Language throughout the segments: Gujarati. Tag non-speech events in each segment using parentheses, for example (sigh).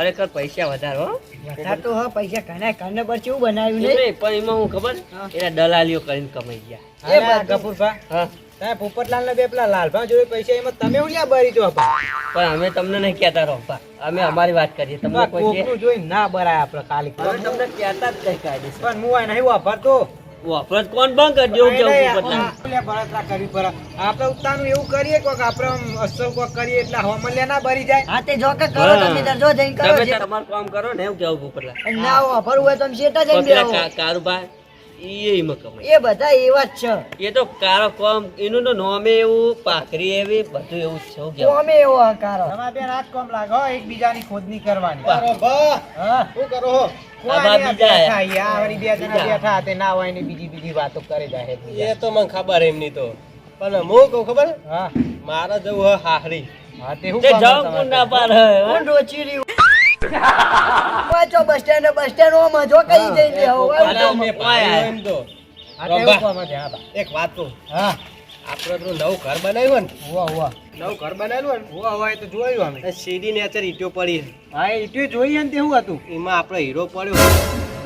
ખરેખર પૈસા વધારો હો. વધારે હા પૈસા ઘણા ઘરને પર કેવું બનાવ્યું એમ નહીં? પણ એમાં હું ખબર? એના દલાલીઓ કરીને કમાઈ ગયા. એ બધું- ગફુરભા હા. તમે પોપટલાલ ને બે પેલા લાલભા જોડે પૈસા એમાં તમે હું લ્યા ભરી જો પણ અમે તમને નહીં કહેતા રોપા અમે અમારી વાત કરીએ. તમને કોઈ કોકનું ના બરાય આપણે કાલે તમને કહેતા જ કઈ કાયદેસર. પણ હું આ નહીં વાપરતો. વાપરો જ કોણ બંધ કરજો બળતરા કરવી પડે. આપણે ઉતાનું એવું કરીએ કોક આપણે આમ અસલ કોક કરીએ એટલે હવામાન લે ના બરી જાય. હા તે જો કે કરો. તમે દરજો જો જઈને કરો તમે તમારું કામ કરો ને એવું કેવું પોપટલાલ ના વાપરવું હોય તો શેટા જઈને પેલા કા- એ બધા એવા જ છે. એ તો કારો કોમ એનું તો નોમે એવું પાખરી એવી બધું એવું છે હું કેવું? એવો હકારો તમારે બે રાત કોમ લાગો એકબીજાની ખોદની કરવાની. વાહ. હા. શું કરો આ બા બીજા આયા. બેઠા ઈ, આ વળી બે જણા બીજા. બેઠા તે ના હોય ને બીજી બીજી વાતો કરે જાય એ તો મને ખબર એમની તો. પણ હું કહું ખબર? હા. મારે જવું હોય હાહરી હા તે શું તે કામ જાઉં ના પાર હે, રોચી રહ્યું. (laughs) પાછો બસ સ્ટેન્ડ બસ સ્ટેન્ડ ઓ મજો કઈ જઈ લે હો મેં પાડ્યો એમ તો. હા, તે કામ છે? હા, એક વાત તો હા. આપણે પેલું નવું ઘર બનાવ્યું ને વાહ વાહ નવું ઘર બનાવેલું ને હોવા હુવા એ તો જોયું અમે. સીડી ને અચર ઈંટો પડી છે. હા એ ઈંટો જોઈએ ને તે શું હતું? એમાં આપણે હીરો પડ્યો.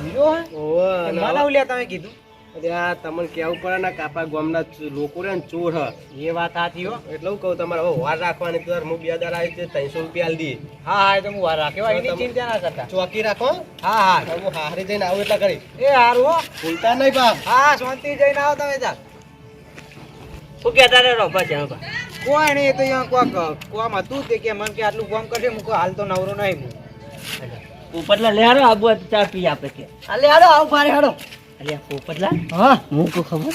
હીરો હે? ઓવે, અને મને તમે કીધું. અરે તમને કેવું પડે ને કાપા ગામના લોકો રે ને ચોર હ. એ વાત સાચી હો. એટલે હું કહું તમારે હવે વાર રાખવાની તો હું બે હજાર આવી છે ત્રણસો રૂપિયા આલી દઈએ હા હા એ તો હું વાર રાખ્યો. એની ચિંતા ના કરતા. ચોકી રાખો હા. હા હું. હારી જઈને આવું એટલા કરી. એ હારું હો. ભૂલતા નહીં બા હા શાંતિ જઈને આવો તમે જા શું કહેતા રે રોપા છે રોપા? કોઈ નહીં એ તો અહીંયા કોક કોમ હતું તે કે મને કે આટલું કોમ કરશે મૂકો હાલ તો નવરો નહીં. હું પોપટલા લે હારો આબુ ચા પી આપે કે. હાલે હાલો આવું ભારે હાલો અલ્યા પોપટલા હા. હું ખબર?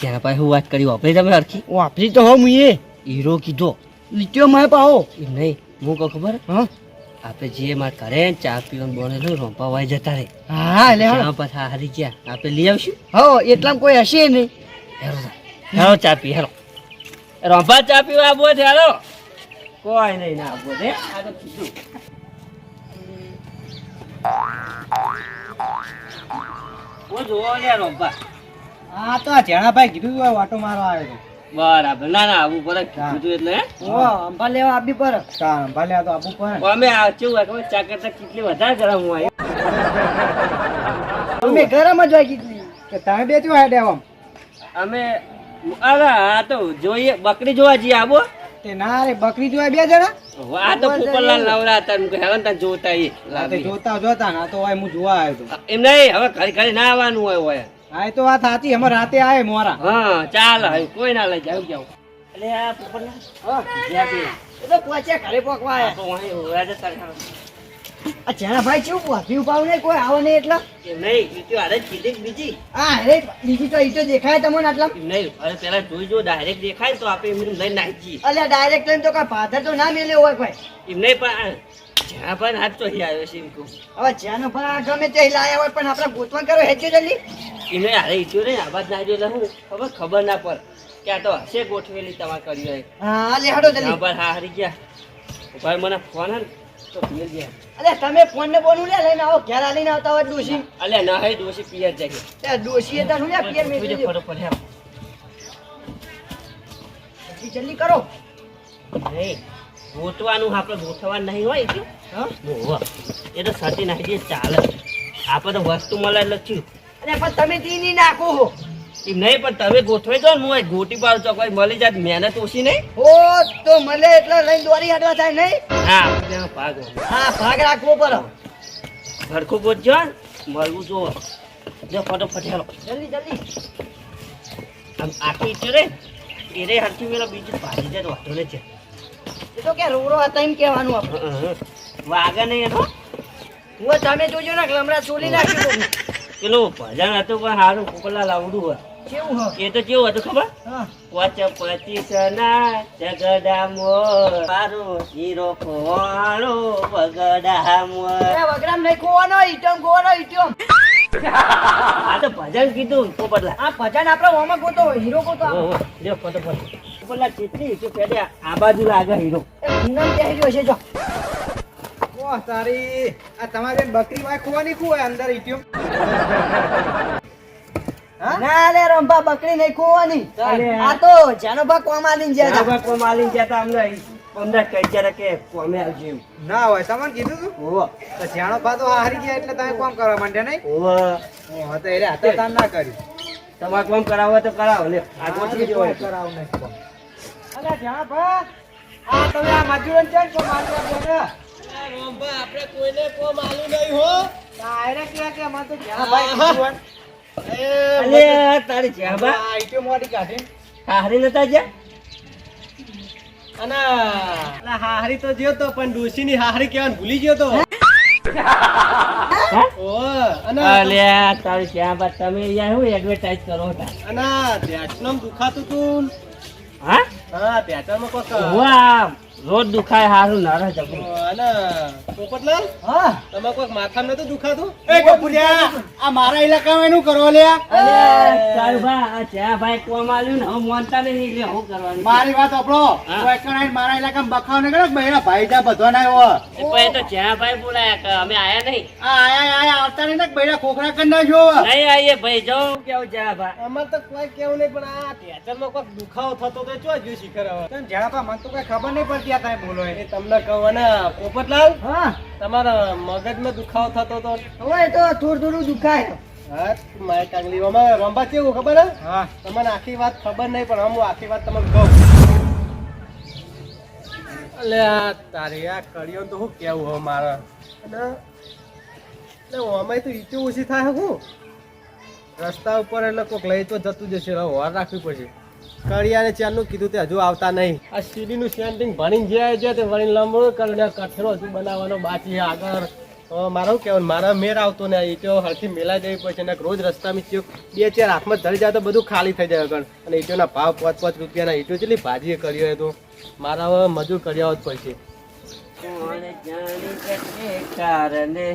ત્યાં હું વાત કરી વાપરી તમે હરખી? વાપરી તો હો મુએ હીરો કીધો. લીટ્યો મારે પાહો. નહીં હું કહું ખબર? હા. આપણે જે માર કરે ચા પીવાનું બનેલું રોંપા વાય જતા રે હા ત્યાં પછી હારી ગયા આપણે લઈ આવશું? હો એટલામાં કોઈ હશે નહીં. હેરો. હેરો ચા પી હેરો રોંપા ચા પીવા આવો છે હેરો કોઈ નહીં ના આવો હોય. આ તો કીધું. હું જોવો લે હા તો આ જેણાભાઈ કીધું તું વાટો મારવા આવ્યો બરાબર. ના ના આવું પડે કીધું એટલે. હે? ઓ અંબા લેવા આપી પર. ભલે આ તો આપવું પડે અમે આ કેવું હોય ચા કરતા કેટલી વધારે ગરમ હોય. અમે ગરમ જ હોય કેટલી. કે તમે બે ચો હેડે આમ. અમે અરે આ તો જોઈએ બકરી જોવા જઈએ આબો. તે ના રે બકરી જોવા બે જણા? આ તો પોપટલાલ નવરા હતા હેવન તા જોતા ઈ જોતા જોતા ના તો હોય હું જોવા આવ્યો તો. એમ નહીં હવે ઘરે ઘરે ના આવવાનું હોય હોય. હા તો વાત સાચી અમે રાતે આવે મોરા. હા ચાલ હવે કોઈ ના લઈ જાવ જાવ એટલે આ પોપટલાલ હા જ્યાં તો પહોંચ્યા ઘરે પોકવા આ તો અહીં હોવા જતા રહ્યા. આ ચેરા ભાઈ કેવું વાંચ્યું ઉપાવ નહીં કોઈ આવો નહીં એટલે. નહીં તો કીધી બીજી. હા અરે બીજી તો ઈટો દેખાય તમને આટલા. નહીં હવે પેલા જોઈ જો ડાયરેક્ટ દેખાય તો આપણે એમને નાખી. અલ્યા ડાયરેક્ટ લઈને તો કોઈ પાથર તો ના મેલ્યો હોય કોઈ. એમ નહીં પણ આ જ્યાં પણ હાથ તો આવ્યો છે એમ કહું. હવે જેનો પણ આ ગમે તે લાયા હોય પણ આપણે ગોતવા કરો હેજો જલ્દી. એમને હારે ઈચ્છ્યું નહીં ના જોઈ એટલે હું ખબર ખબર ના પડે કે આ તો હશે ગોઠવેલી તમારે કરી હોય. હા લે હડો જલ્દી. ત્યાં હા હારી ગયા. ભાઈ મને ફોન હે ને તો પિયર ગયા અલ્યા તમે ફોન ને બોલું લે લઈને આવો ઘેર આલીને આવતા હોય ડોશી. અલ્યા ના હે દોશી પિયર જાય. તે ડોશી હતા નું લે પિયર મેં જોજે ફટોફટ હેમ. જલ્દી જલ્દી કરો. નહીં ગોતવાનું આપણે ગોઠવાનું નહીં હોય કે હા? એ તો સતી નાખી ચાલે. આપણે તો વસ્તુ મળે એટલે થયું. અરે પણ તમે તી નહીં નાખો નહીં પણ તમે ગોઠવાઈ દો ને હું ગોટી પાડું તો કોઈ મળી જાય મહેનત ઓછી નહીં? ઓ તો મળે એટલે લઈને દોરી હાડવા થાય નહીં? હા ભાગ. હા ભાગ રાખવો પડે. ભરખું ગોઠજો મળવું જો જો ફટોફટ હેલો જલ્દી જલ્દી. આમ આખી ઈચ્છો રે એ રે હરખી મેળો બીજું ભાજી જાય વાંધો ને છે. એ તો કે રોડો હતા એમ કહેવાનું આપણે. વાગે નહીં એનો? હું તમે જોજો ને હમણાં ચોલી નાખ્યું (laughs) પેલું ભજન હતું પણ સારું કોકલા લાવડું હોય. કેવું હો? એ તો કેવું હતું ખબર? પોચ પચીસ ના ઝગડા મોર મારો હીરો ખોવાણો વગડા મોર. વગડામ નહીં ખોવાનો ઈટમ ખોવાનો ઈટમ આ તો ભજન કીધું પોપટલા આ ભજન આપડે ઓમાં ગોતો હીરો ગોતો લ્યો ફોટો ફોટો. પોપટલા કેટલી ઈંટો પેડે આ બાજુ લાગે હીરો. એ પૂનમ ગયો છે જો. વાહ તારી આ તમારે બકરી માં ખોવાની ખોવાય અંદર ઈટ્યો ના લે રંભા બકરી નહીં ખોવાની. આ તો જેનો ભાગ કોમ આલીને જ્યાં તા. માલિન હતા અમને અમને કહી જરા કે કોમે આવજો ના હોય તમને કીધું તું? ઓવો તો જેનો બા તો હારી ગયા એટલે તમે કોમ કરવા માંડ્યા નહીં? ઓવો ઓહો, તો એટલે હાથે તાન ના કર્યું. તમારે કોમ કરાવો તો કરાવો લે. આ ગોઠવી દેવો કરાવો નહીં. અલા જાણ ભા આ તમે આ મજૂરોને છે કોમ આલી આપજો રંભા આપણે કોઈને કોમ આલું નહીં હો. આયરે કે કે મને તો જાણ ભાઈ કીધું અલે તારી હારી નતા અને તો જ્યો તો પણ ડોશીની હારી કેવાનું ભૂલી ગયો તો. તમે એડવર્ટાઇઝ કરો હતા અને ધ્યાનમાં દુખાતું તું. હા? હા ધ્યાનમાં કોક. વાહ રોજ દુખાય હારું ના જબરું અને પોપટલાલ હા. તમે કોઈક માથામાં નતું દુખાતું? એ ગોપુરિયા આ મારા ઇલાકામાં એનું કરો લ્યા? અલે તારું આ જ્યાં ભાઈ કોમ આલ્યું ને હું માનતા નહીં એટલે હું કરવાનું. મારી વાત આપણો કોઈ કણાઈ મારા ઇલાકામાં બખાવ ને કરો બહેરા ભાઈ જા બધો ના આવ્યો એ તો જ્યાં ભાઈ બોલાયા કે અમે આયા નહીં. આ આયા આયા આવતા નહીં ને બહેરા ખોખરા કરી નહીં આવીએ ભાઈ જો કેવું જ્યાં ભાઈ? અમારે તો કોઈ કેવું નહીં પણ આ ધ્યાનમાં કોક દુખાવો થતો તો ચો જ્યું શિખર હવે તને જાપા મને તો કઈ ખબર નહીં પડતી આ તમે બોલો એ. તમને કહું અને પોપટલાલ હા. તમારા મગજમાં દુખાવો થતો તો? હવે તો થોડું થોડું દુખાય. હા મારે કાંગલી અમારે રંબા કેવું ખબર હે? હા. તમને આખી વાત ખબર નહીં પણ હું આખી વાત તમને કહું. એટલે આ તારી આ કર્યો તો શું કેવું હો મારા? અને એટલે અમે તો ઈટું ઓછી થાય હું? રસ્તા ઉપર એટલે કોઈક લઈ તો જતું જશે હવે વાર રાખવી પડશે. કડિયાને ચાલનું કીધું તે હજુ આવતા નહીં. આ સીડીનું સેન્ટિંગ ભણીને જાય છે તે વણી લંબો કરીને કચરો હજુ બનાવવાનો બાકી આગળ. મારું કહેવાનું? મારા મેર આવતો ને ઈટો હરથી મેલા જવી પડશે ને રોજ રસ્તામાં ઈટો બે ચાર હાથમાં ધરી જાય તો બધું ખાલી થઈ જાય આગળ. અને ઈટોના ભાવ પાંચ પાંચ રૂપિયાના ઈટો ચેટલી ભાજી કર્યો હતો મારા હવે મજૂર કર્યા જ પડશે કારણે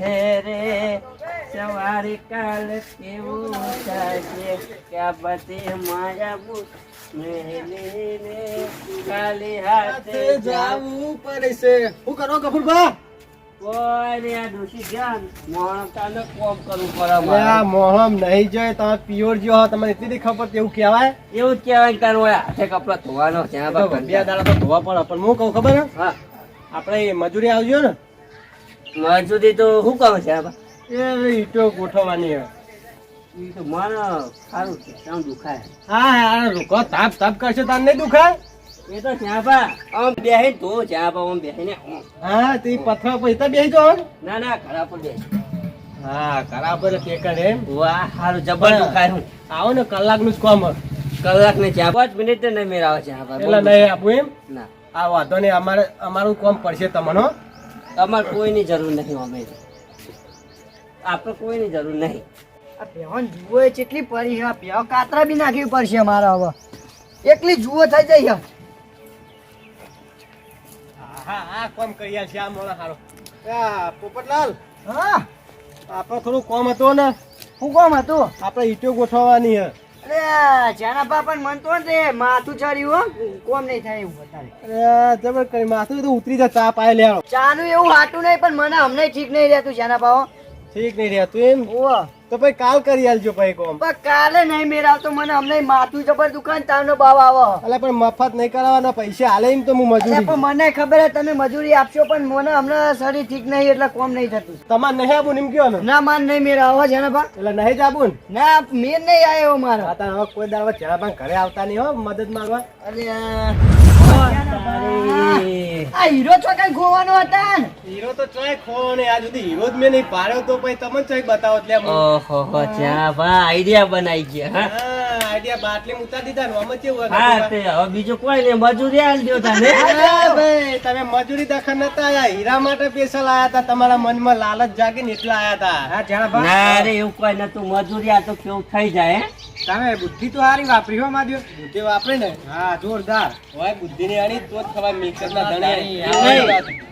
રે? સવારે કાલ કેવું થશે ક્યાં બધી માયા મેલીને ખાલી હાથે જાવું કરો ગફુરભા કોઈ ને આ ડોશી ધ્યાન. મોણતાને કોમ કરવું પડે આ. મોહમ નહીં જોઈએ તમે પિયોર જો તમને એટલી ખબર તેવું કહેવાય? એવું જ કહેવાય તારું હાથે કપડા ધોવાનો છે. બે દાડા તો ધોવા પડે પણ હું કહું ખબર હે? હા. આપણે મજૂરી આવજો ને. મજૂરી તો શું કહું છે એ ઈટો ગોઠવવાની મને સારું છે સાવ દુખાય. હા હા રૂકો તાપ તાપ કરશે તાર નહીં દુખાય? એ તો ત્યાં આમ બેહી ધો જ્યાં આમ બેહીને હા તે પથરા પર ત્યાં બેસી જાઓ ને. ના ના પર હા પર વાહ જબર દુખાય આવો ને જ કોમ. કલાક ને ચા પાંચ મિનિટ નહીં મેળાવે છે આ બા. એટલે નહીં આપું એમ? ના. આ વાંધો નહીં અમારે અમારું કોમ પડશે તમને. તમારે કોઈની જરૂર નહીં અમે. આપણે કોઈની જરૂર નહીં. આ પહેવાન જુઓ કેટલી પડી છે આ કાતરા બી નાખવી પડશે મારે હવે. એકલી જુઓ થઈ જાય હા હા કામ કરી આલશે આ મોણા હારો. પોપટલાલ હા? આપણે થોડું કામ હતું ને? હું કોમ હતું? આપણે ઈટો ગોઠવવાની હે અરે જાના બા પણ મન તો ને માથું ચડ્યું હો. કોમ નહીં થાય એવું બતાવે અરે જબર કરી માથું તો ઉતરી જાય ચા પાય લે ચાનું એવું હાટું નહીં પણ મને હમણાં ઠીક નહીં રહેતું જાના બાઓ ઠીક નહીં રહેતું એમ? ઓહ. તો ભાઈ કાલ કરી આલજો ભાઈ કોમ. પણ કાલે નહીં મેળવતો મને અમને માથું જબર દુકાન તારનો ભાવ આવો. એટલે પણ મફત નહીં કરાવવાના પૈસા હાલે એમ તો હું મજૂરી પણ મને ખબર હે તમે મજૂરી આપશો પણ મને હમણાં શરીર ઠીક નહીં એટલે કોમ નહીં થતું. તમારે નહીં આપું એમ કયો ને ના માન નહીં મેળવો જાના બા એટલે નહીં જ આપું ના મેર નહીં આવ્યો મારો. આ તાર કોઈ દાવા ચેડા પણ ઘરે આવતા નહીં હો મદદ મારવા અરે આ. હીરો છો કઈ ગોવાનો હતા હીરો તો ચોય ખો આ સુધી હીરો જ મેં નહીં પાડ્યો તો પછી તમે ચોય બતાવો એટલે ઓહો હો ચા બા આઈડિયા બનાવી ગયા હા. હા આઈડિયા બાટલી ઉતાર દીધા ને આમાં કેવું હા તે હવે બીજું કોઈ નહીં મજૂરી આલ દો તને. ભાઈ તમે મજૂરી દખલ નતા આયા. હીરા માટે પેશલ આયા હતા તમારા મનમાં લાલચ જાગી ને એટલા આયા હતા. હા જાણા ના રે એવું કોઈ નતું. મજૂરી આ તો કેવું થઈ જાય હે? તમે બુદ્ધિ તો હારી વાપરી હો માધ્યો બુદ્ધિ વાપરી ને? હા જોરદાર. હોય બુદ્ધિ ની આણી તો જ ખબર મિક્સર ના ધણે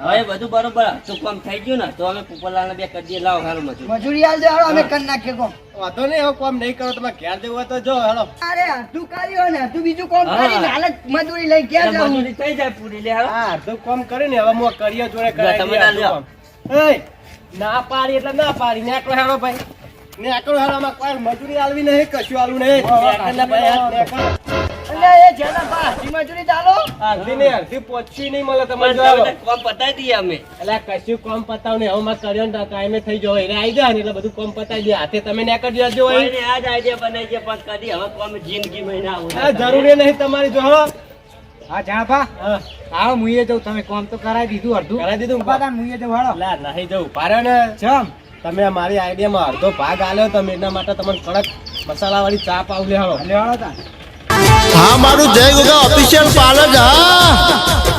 હવે બધું બરોબર. કામ થઈ ગયું ને તો અમે પોપરલાલને બે કરી દઈએ. લાવો હારું મજૂરી. મજૂરી આલ દે હાલો અમે કરી નાખીએ કોમ. વાંધો નહીં હવે કોમ નહીં કરો તમે ઘેર જવું તો જો હાલો. અરે તું કર્યો ને તું બીજું કોમ કરી હાલ મજૂરી લઈ ક્યાં જાવ. મજૂરી થઈ જાય પૂરી લે. હા અડધું કોમ કરીને હવે મો કરીએ જોડે કરાય તમે ના. ના પાડી એટલે ના પાડી નેકળો હેડો ભાઈ. કોઈ મજૂરી આલવી નહીં કશું આલવું નહીં. ભાઈ. એટલે એ જેના પા હાથી મજૂરી ચાલો. અડધી ને અડધી પહોંચ્યું નહીં મળે તમારે કોમ પતાવી દઈએ અમે. એટલે કશું કોમ પતાવ ને હવે મારે કર્યો ને ટાઈમે થઈ જવો એને આવી ને એટલે બધું કોમ પતાવી દે હાથે તમે ને કરજો આવજો અહીં. કોઈને આ જ આઈડિયા બનાવી છે પણ કદી હવે કોમ જિંદગી મહિના આવું જરૂરી નહીં તમારી જો હા. જાપા હા. આવો મુઈએ જવું તમે કોમ તો કરાવી દીધું અડધું. કરાવી દીધું મુઈએ હાલો. લા નહીં જવું પારે ને. ચમ તમે મારી આઈડિયામાં અડધો ભાગ આલ્યો તમે એના માટે તમને કડક મસાલા વાળી ચા પાવ લે હાલો હાલો હાલો તા. હા મારું જય ગોગા ઓફિશિયલ પાર્લર હા.